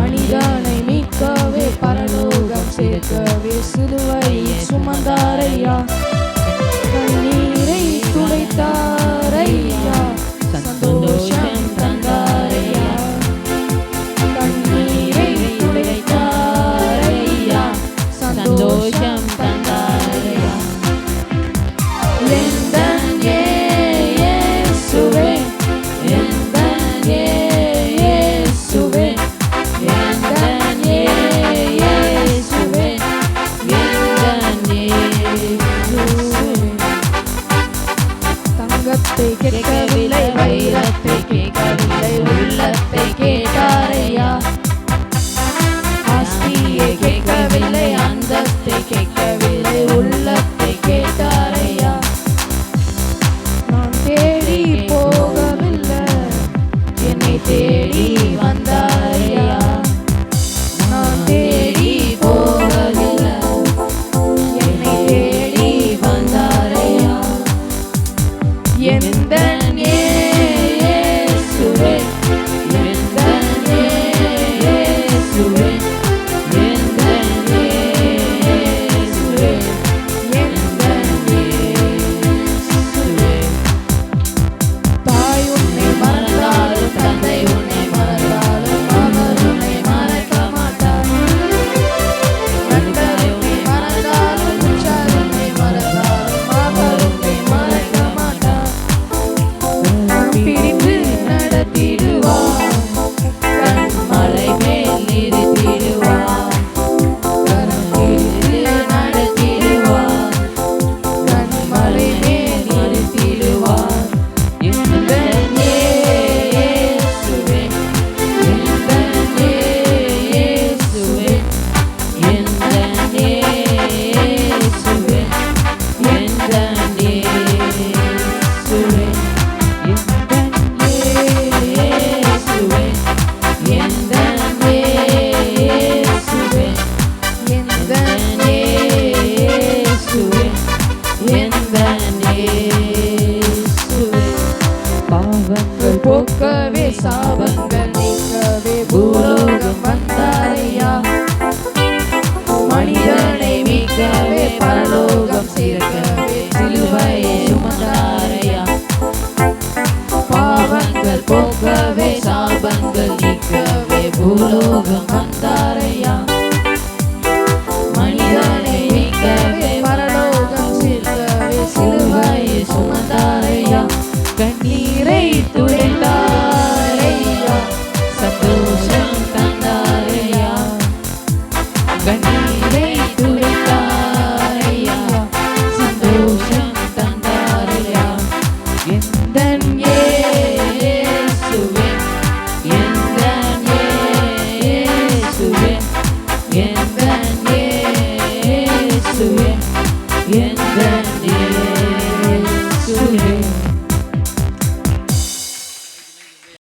மனிதனை மீட்கவே பரலோகம் சேர்க்கவே சிலுவை சுமந்தாரையா? கண்ணீரை துடைத்தாரையா? சந்தோஷம் தந்தாரையா? கண்ணீரை துடைத்தாரையா? சந்தோஷம் தந்தாரையா? get, get, ben, ben, Yeah. பாவங்கள் போக்கவே சாபங்கள் நீக்கவே பூலோகம் வந்தாரையா? மனிதனை மீட்கவே பரலோகம் சேர்க்கவே சிலுவையை சுமந்தாரையா? பாவங்கள் போக்கவே சாபங்கள் நீக்கவே பூலோ in the near.